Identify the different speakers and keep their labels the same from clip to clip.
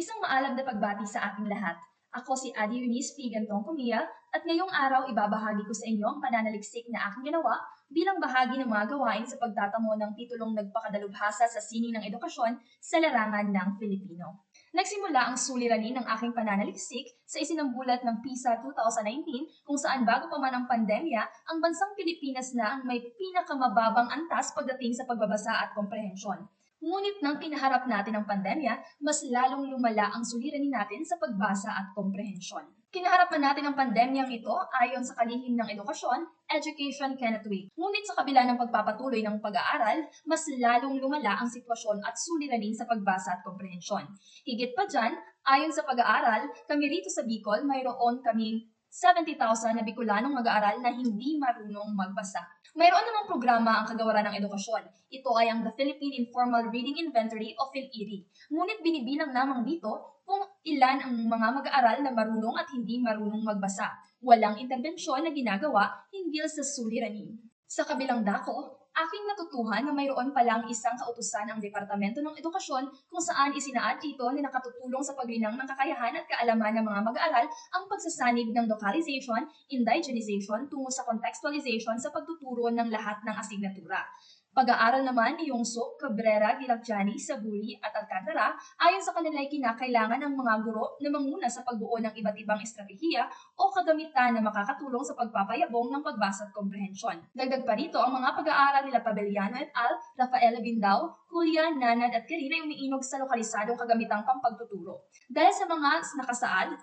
Speaker 1: Isang maalam na pagbati sa ating lahat. Ako si Adi Eunice P. Gantong Kumia at ngayong araw ibabahagi ko sa inyo ang pananaliksik na aking ginawa bilang bahagi ng mga gawain sa pagtatamo ng titulong nagpakadalubhasa sa sining ng edukasyon sa larangan ng Filipino. Nagsimula ang suliranin ng aking pananaliksik sa isinambulat ng PISA 2019 kung saan bago pa man ang pandemya, ang bansang Pilipinas na ang may pinakamababang antas pagdating sa pagbabasa at komprehensyon. Ngunit nang kinaharap natin ang pandemya, mas lalong lumala ang suliranin natin sa pagbasa at komprehensyon. Kinaharap man natin ang pandemyang ito ayon sa kalihim ng edukasyon, education cannot wait. Ngunit sa kabila ng pagpapatuloy ng pag-aaral, mas lalong lumala ang sitwasyon at suliranin sa pagbasa at komprehensyon. Higit pa dyan, ayon sa pag-aaral, kami rito sa Bicol mayroon kaming 70,000 na Bicolanong mag-aaral na hindi marunong magbasa. Mayroon namang programa ang kagawaran ng edukasyon. Ito ay ang The Philippine Informal Reading Inventory o PhilIRI. Ngunit binibilang lamang dito kung ilan ang mga mag-aaral na marunong at hindi marunong magbasa. Walang interbensyon na ginagawa hinggil sa suliranin. Sa kabilang dako, aking natutuhan na mayroon palang isang kautusan ng Departamento ng Edukasyon kung saan isinaad ito na nakatutulong sa paglinang ng kakayahan at kaalaman ng mga mag-aaral ang pagsasanib ng localization, indigenization tungo sa contextualization sa pagtuturo ng lahat ng asignatura. Pag-aaral naman ni Yongso, Cabrera, Vilacjani, Sabuli at Alcantara ayon sa kanila ay kinakailangan ng mga guro na manguna sa pagbuo ng iba't ibang estratehiya o kagamitan na makakatulong sa pagpapayabong ng pagbasa at komprehensyon. Dagdag pa rito ang mga pag-aaral nila Pabellano et al., Rafaela Bindao, Julia, Nanad at Karina ay umiinog sa lokalisadong kagamitang pampagtuturo. Dahil sa mga nakasaad,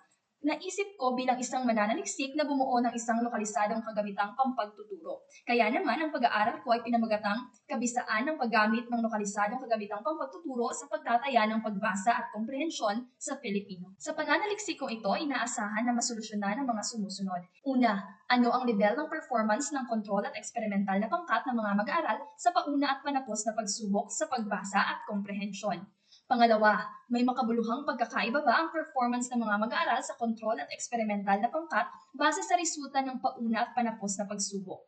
Speaker 1: naisip ko bilang isang mananaliksik na bumuo ng isang lokalisadong kagamitang pampagtuturo. Kaya naman, ang pag-aaral ko ay pinamagatang kabisaan ng paggamit ng lokalisadong kagamitang pampagtuturo sa pagtataya ng pagbasa at komprehensyon sa Filipino. Sa pananaliksik kong ito, inaasahan na masolusyonan ang mga sumusunod. Una, ano ang level ng performance ng kontrol at eksperimental na pangkat ng mga mag-aaral sa pauna at panapos na pagsubok sa pagbasa at komprehensyon. Pangalawa, may makabuluhang pagkakaiba ba ang performance ng mga mag-aaral sa kontrol at eksperimental na pangkat base sa resulta ng pauna at panapos na pagsubok?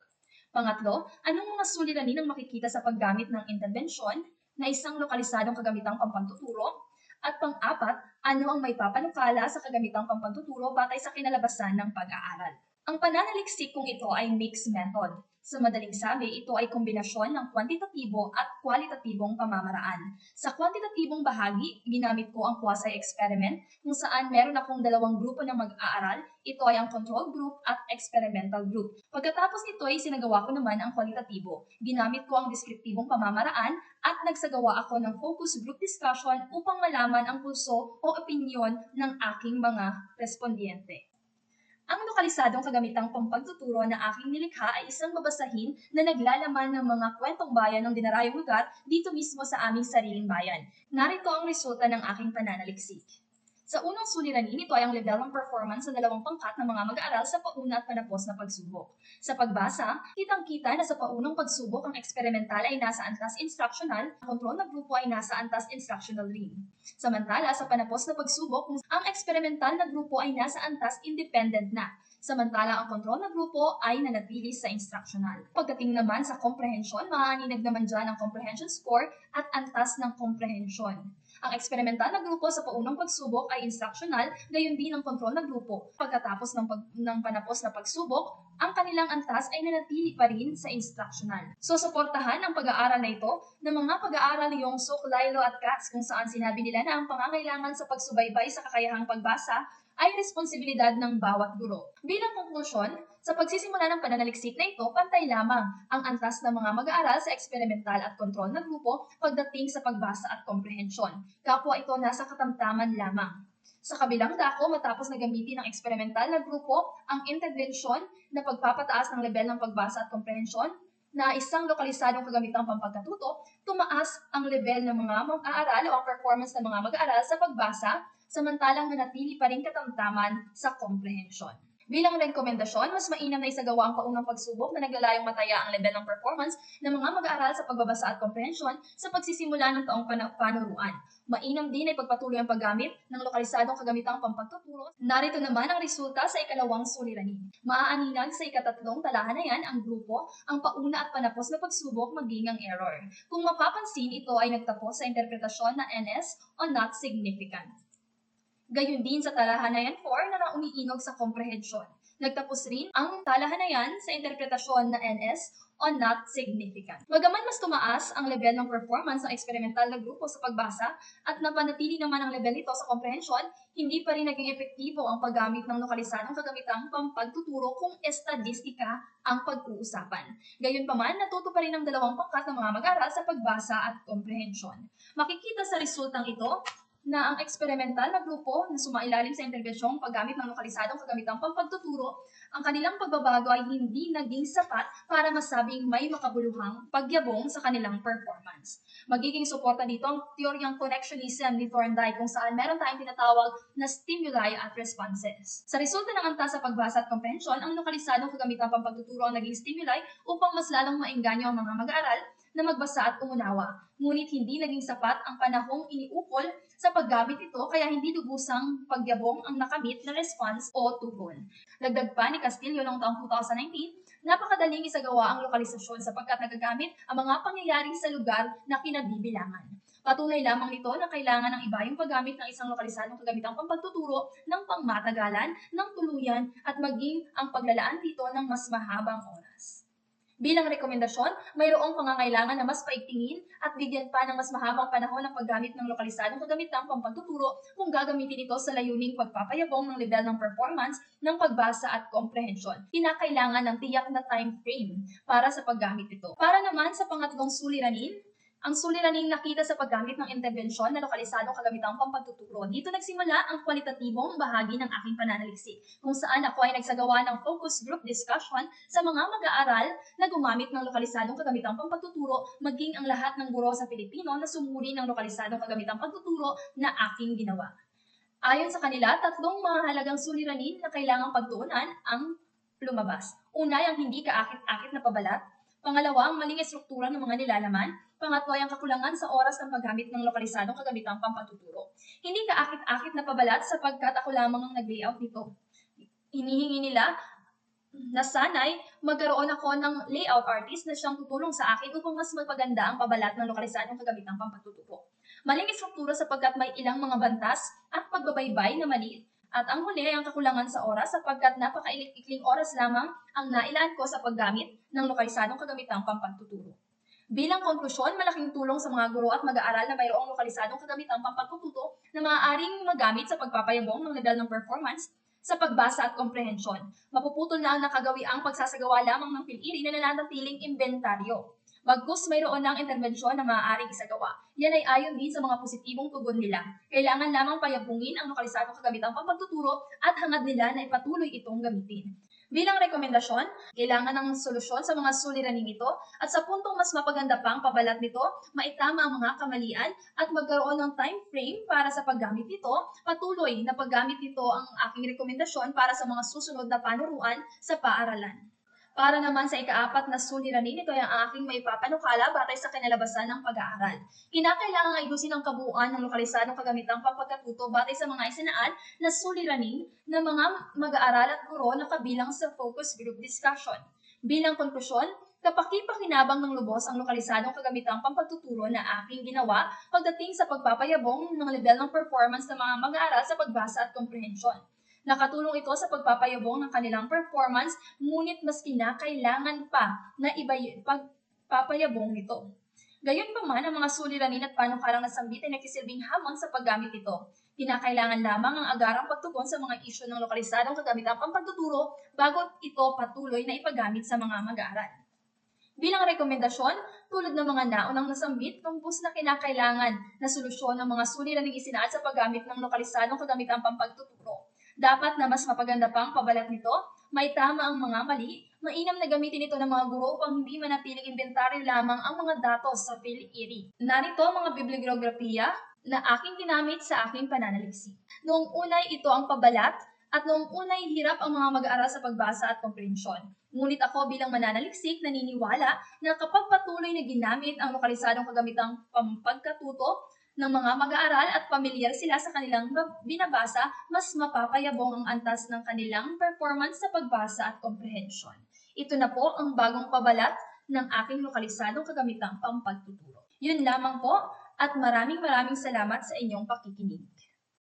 Speaker 1: Pangatlo, anong mga suliranin ang makikita sa paggamit ng intervensyon na isang lokalisadong kagamitang pampagtuturo? At pang-apat, ano ang may papanukala sa kagamitang pampagtuturo batay sa kinalabasan ng pag-aaral? Ang pananaliksik kong ito ay mixed method. Sa madaling sabi, ito ay kombinasyon ng kwantitatibo at kwalitatibong pamamaraan. Sa kwantitatibong bahagi, ginamit ko ang quasi-experiment kung saan meron akong dalawang grupo ng mag-aaral. Ito ay ang control group at experimental group. Pagkatapos nito ay sinagawa ko naman ang kwalitatibo. Ginamit ko ang deskriptibong pamamaraan at nagsagawa ako ng focus group discussion upang malaman ang pulso o opinyon ng aking mga respondyente. Ang lokalisadong kagamitang pampagtuturo na aking nilikha ay isang babasahin na naglalaman ng mga kwentong bayan ng dinarayong lugar dito mismo sa aming sariling bayan. Narito ang resulta ng aking pananaliksik. Sa unang suliranin, ito ay ang level ng performance sa dalawang pangkat ng mga mag-aaral sa pauna at panapos na pagsubok. Sa pagbasa, kitang-kita na sa paunang pagsubok ang eksperimental ay nasa antas instructional, ang kontrol na grupo ay nasa antas instructional rin. Samantala, sa panapos na pagsubok, ang eksperimental na grupo ay nasa antas independent na. Samantala, ang kontrol na grupo ay nanatili sa instructional. Pagdating naman sa comprehension, maaaninag naman dyan ang comprehension score at antas ng comprehension. Ang eksperimental na grupo sa paunang pagsubok ay instructional, gayon din ang kontrol na grupo. Pagkatapos ng, pag, ng panapos na pagsubok, ang kanilang antas ay nanatili pa rin sa instructional. So, suportahan ang pag-aaral na ito ng mga pag-aaral ni Yongsuk, Lilo at Katz kung saan sinabi nila na ang pangangailangan sa pagsubaybay sa kakayahang pagbasa ay responsibilidad ng bawat guro. Bilang konklusyon, sa pagsisimula ng pananaliksik na ito, pantay lamang ang antas ng mga mag-aaral sa eksperimental at kontrol na grupo pagdating sa pagbasa at komprehensyon. Kapwa ito nasa katamtaman lamang. Sa kabilang dako, matapos na gamitin ng eksperimental na grupo ang intervention na pagpapataas ng level ng pagbasa at komprehensyon, na isang lokalisadong kagamitang pampagkatuto, tumaas ang level ng mga mag-aaral o ang performance ng mga mag-aaral sa pagbasa, samantalang nanatili pa rin katamtaman sa komprehensyon. Bilang rekomendasyon, mas mainam na isagawa ang paunang pagsubok na naglalayong mataya ang level ng performance ng mga mag-aaral sa pagbabasa at komprehensyon sa pagsisimula ng taong pan- panuruan. Mainam din ay pagpatuloy ang paggamit ng lokalisadong kagamitang pampagtuturo. Narito naman ang resulta sa ikalawang suliranin. Maaaninag sa ikatatlong talahanayan ang grupo, ang pauna at panapos na pagsubok maging ang error. Kung mapapansin, ito ay nagtapos sa interpretasyon na NS o not significant. Gayon din sa talahanayan 4 na naumiinog sa komprehensyon. Nagtapos rin ang talahanayan sa interpretasyon na NS on not significant. Bagaman mas tumaas ang level ng performance ng eksperimental na grupo sa pagbasa at napanatili naman ang level nito sa komprehensyon, hindi pa rin naging epektibo ang paggamit ng lokalisadong kagamitang pampagtuturo kung estadistika ang pag-uusapan. Gayunpaman, natuto pa rin ang dalawang pangkat ng mga mag-aral sa pagbasa at komprehensyon. Makikita sa resultang ito na ang eksperimental na grupo na sumailalim sa interbensyong paggamit ng lokalisadong kagamitang pampagtuturo, ang kanilang pagbabago ay hindi naging sapat para masabing may makabuluhang pagyabong sa kanilang performance. Magiging suporta dito ang teoryang connectionism ni Thorndike kung saan meron tayong tinatawag na stimuli at responses. Sa resulta ng antas sa pagbasa at komprehensyon, ang lokalisadong kagamitang pampagtuturo ang naging stimuli upang mas lalong maengganyo ang mga mag-aaral na magbasa at umunawa. Ngunit hindi naging sapat ang panahong iniukol sa paggamit ito kaya hindi lubusang pagyabong ang nakamit na response o tugon. Dagdag pa ni Castillo noong taong 2019, napakadaling isagawa ang lokalisasyon sapagkat nagagamit ang mga pangyayari sa lugar na kinabibilangan. Patunay lamang nito na kailangan ng iba yung paggamit ng isang lokalisadong kagamitang pampagtuturo ng pangmatagalan, ng tuluyan, at maging ang paglalaan dito ng mas mahabang oras. Bilang rekomendasyon, mayroong pangangailangan na mas paigtingin at bigyan pa ng mas mahabang panahon ang paggamit ng lokalisadong kagamitang pampagtuturo kung gagamitin ito sa layuning pagpapayabong ng level ng performance ng pagbasa at komprehensyon. Kinakailangan ng tiyak na time frame para sa paggamit ito. Para naman sa pangatlong suliranin, ang suliraning nakita sa paggamit ng interbensyon na lokalisadong kagamitang pampagtuturo. Dito nagsimula ang kwalitatibong bahagi ng aking pananaliksik, kung saan ako ay nagsagawa ng focus group discussion sa mga mag-aaral na gumamit ng lokalisadong kagamitang pampagtuturo, maging ang lahat ng guro sa Pilipino na sumuri ng lokalisadong kagamitang pagtuturo na aking ginawa. Ayon sa kanila, tatlong mahalagang suliranin na kailangang pagtuunan ang lumabas. Una, ang hindi kaakit-akit na pabalat. Pangalawa, ang maling estruktura ng mga nilalaman. Pangatlo ay ang kakulangan sa oras ng paggamit ng lokalisadong kagamitang pampatuturo. Hindi kaakit-akit na pabalat sapagkat ako lamang ang nag-layout nito. Hinihingi nila na sanay magkaroon ako ng layout artist na siyang tutulong sa akin upang mas magpaganda ang pabalat ng lokalisadong kagamitang pampatuturo. Maling istruktura sapagkat may ilang mga bantas at pagbabaybay na mali at ang huli ay ang kakulangan sa oras sapagkat napakailikling oras lamang ang nailaan ko sa paggamit ng lokalisadong kagamitang pampagtuturo. Bilang konklusyon, malaking tulong sa mga guro at mag-aaral na mayroong lokalisadong kagamitang pampagtututo na maaaring magamit sa pagpapayabong ng level ng performance sa pagbasa at komprehensyon. Mapuputol na ang nakagawi ang pagsasagawa lamang ng PhilIRI na nananatiling inventaryo. Bagkus mayroon ng interbensyon na maaaring isagawa. Yan ay ayon din sa mga positibong tugon nila. Kailangan lamang payabungin ang lokalisadong kagamitang pampagtuturo at hangad nila na ipatuloy itong gamitin. Bilang rekomendasyon, kailangan ng solusyon sa mga suliraning ito at sa puntong mas mapaganda pa ang pabalat nito, maitama ang mga kamalian at magkaroon ng time frame para sa paggamit nito. Patuloy na paggamit nito ang aking rekomendasyon para sa mga susunod na panuruan sa paaralan. Para naman sa ikaapat na suliranin, ito ay ang aking may papanukala batay sa kinalabasan ng pag-aaral. Kinakailangan ayusin ang kabuuan ng lokalisadong kagamitang pampagkatuto batay sa mga isinaan na suliranin ng mga mag-aaral at guro na kabilang sa focus group discussion. Bilang konklusyon, kapakipakinabang ng lubos ang lokalisadong kagamitang pampagtuturo na aking ginawa pagdating sa pagpapayabong ng level ng performance ng mga mag-aaral sa pagbasa at komprehensyon. Nakatulong ito sa pagpapayabong ng kanilang performance, ngunit mas kinakailangan pa na iba pagpapayabong nito. Gayon pa man, ang mga suliranin at panukarang nasambit ay nagsisilbing hamon sa paggamit ito. Kinakailangan lamang ang agarang pagtugon sa mga isyu ng lokalisadong kagamitang pampagtuturo bago ito patuloy na ipagamit sa mga mag-aaral. Bilang rekomendasyon, tulad ng mga naunang nasambit, kumpus na kinakailangan na solusyon ng mga suliraning isinaad sa paggamit ng lokalisadong kagamitang pampagtuturo. Dapat na mas mapaganda pa ang pabalat nito, may tama ang mga mali, mainam na gamitin ito ng mga guro upang hindi manatiling inventaryo lamang ang mga datos sa PhilIRI. Narito ang mga bibliografiya na aking ginamit sa aking pananaliksik. Noong unay ito ang pabalat at noong unay hirap ang mga mag-aaral sa pagbasa at komprehensyon. Ngunit ako bilang mananaliksik naniniwala na kapag patuloy na ginamit ang lokalisadong kagamitang pampagkatuto, ng mga mag-aaral at pamilyar sila sa kanilang binabasa, mas mapapayabong ang antas ng kanilang performance sa pagbasa at komprehensyon. Ito na po ang bagong pabalat ng aking lokalisadong kagamitang pampagtuturo. Yun lamang po at maraming maraming salamat sa inyong pakikinig.